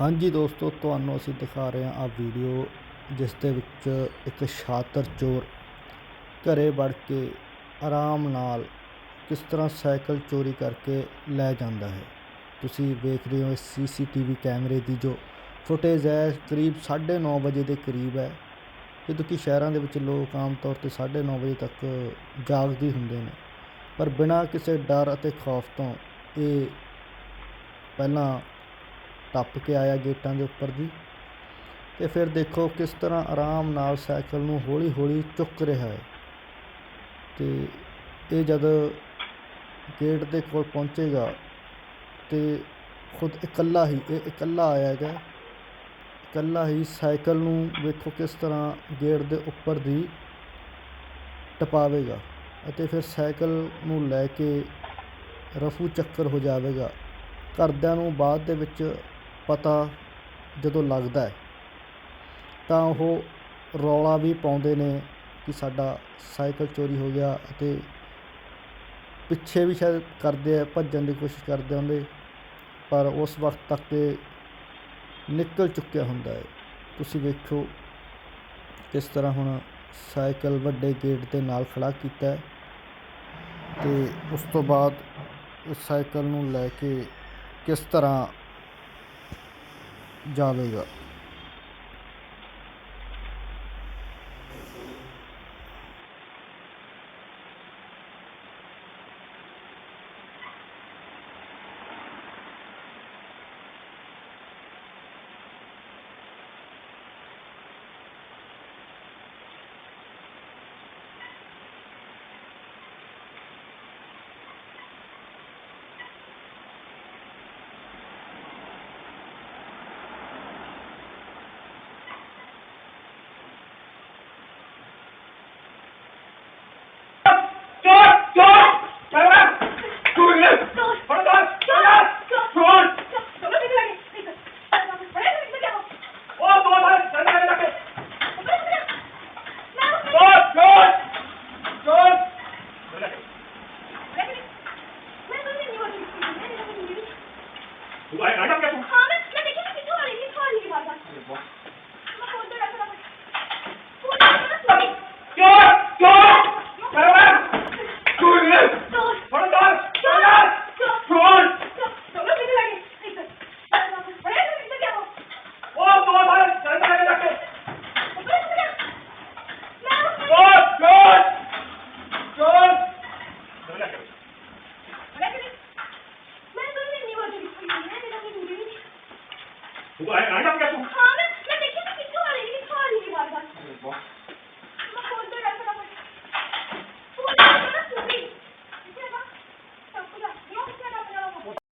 ਹਾਂਜੀ ਦੋਸਤੋ, ਤੁਹਾਨੂੰ ਅਸੀਂ ਦਿਖਾ ਰਹੇ ਹਾਂ ਆ ਵੀਡੀਓ ਜਿਸ ਦੇ ਵਿੱਚ ਇੱਕ ਸ਼ਾਤਰ ਚੋਰ ਘਰੇ ਵੜ ਕੇ ਆਰਾਮ ਨਾਲ ਕਿਸ ਤਰ੍ਹਾਂ ਸਾਈਕਲ ਚੋਰੀ ਕਰਕੇ ਲੈ ਜਾਂਦਾ ਹੈ। ਤੁਸੀਂ ਵੇਖ ਰਹੇ ਹੋ ਇਸ ਸੀਸੀਟੀਵੀ ਕੈਮਰੇ ਦੀ ਜੋ ਫੁਟੇਜ ਹੈ, ਕਰੀਬ 9:30 ਵਜੇ ਦੇ ਕਰੀਬ ਹੈ। ਜਦੋਂ ਕਿ ਸ਼ਹਿਰਾਂ ਦੇ ਵਿੱਚ ਲੋਕ ਆਮ ਤੌਰ ਤੇ 9:30 ਵਜੇ ਤੱਕ ਜਾਗਦੇ ਹੁੰਦੇ ਨੇ। ਪਰ ਬਿਨਾਂ ਕਿਸੇ ਡਰ ਅਤੇ ਖੌਫ ਤੋਂ ਇਹ ਪਹਿਲਾਂ ਟੱਪ ਕੇ ਆਇਆ ਗੇਟਾਂ ਦੇ ਉੱਪਰ ਦੀ ਤੇ ਫਿਰ ਦੇਖੋ ਕਿਸ ਤਰ੍ਹਾਂ ਆਰਾਮ ਨਾਲ ਸਾਈਕਲ ਨੂੰ ਹੌਲੀ ਹੌਲੀ ਚੁੱਕ ਰਿਹਾ ਹੈ। ਤੇ ਇਹ ਜਦ ਗੇਟ ਦੇ ਕੋਲ ਪਹੁੰਚੇਗਾ ਤੇ ਖੁਦ ਇਕੱਲਾ ਹੀ, ਇਹ ਇਕੱਲਾ ਆਇਆ ਹੈਗਾ ਇਕੱਲਾ ਹੀ ਸਾਈਕਲ ਨੂੰ ਵੇਖੋ ਕਿਸ ਤਰ੍ਹਾਂ ਗੇਟ ਦੇ ਉੱਪਰ ਦੀ ਟਪਾਵੇਗਾ ਅਤੇ ਫਿਰ ਸਾਈਕਲ ਨੂੰ ਲੈ ਕੇ ਰਫੂ ਚੱਕਰ ਹੋ ਜਾਵੇਗਾ। ਘਰਦਿਆਂ ਨੂੰ ਬਾਅਦ ਦੇ ਵਿੱਚ ਪਤਾ ਜਦੋਂ ਲੱਗਦਾ ਤਾਂ ਉਹ ਰੌਲਾ ਵੀ ਪਾਉਂਦੇ ਨੇ ਕਿ ਸਾਡਾ ਸਾਈਕਲ ਚੋਰੀ ਹੋ ਗਿਆ ਅਤੇ ਪਿੱਛੇ ਵੀ ਸ਼ਾਇਦ ਕਰਦੇ ਆ, ਭੱਜਣ ਦੀ ਕੋਸ਼ਿਸ਼ ਕਰਦੇ ਹੁੰਦੇ, ਪਰ ਉਸ ਵਕਤ ਤੱਕ ਇਹ ਨਿਕਲ ਚੁੱਕਿਆ ਹੁੰਦਾ ਹੈ। ਤੁਸੀਂ ਵੇਖੋ ਕਿਸ ਤਰ੍ਹਾਂ ਹੁਣ ਸਾਈਕਲ ਵੱਡੇ ਗੇਟ ਦੇ ਨਾਲ ਖੜਾ ਕੀਤਾ ਹੈ ਤੇ ਉਸ ਤੋਂ ਬਾਅਦ ਉਸ ਸਾਈਕਲ ਨੂੰ ਲੈ ਕੇ ਕਿਸ ਤਰ੍ਹਾਂ ਜਾਵੇਗਾ ਚੋਰ ਚੋਰ ਚੋਰ ਚੋਰ ਨੇ ਫੜ ਕਰ ਚੋਰ ਚੋਰ ਉਹ ਦੋ ਬਾਰ ਚੰਗਾ ਲੱਗੇ ਚੋਰ ਚੋਰ ਚੋਰ ਤੂੰ ਆਇਆ ਨਾ ਕਿ ਤੂੰ ਚੋਰ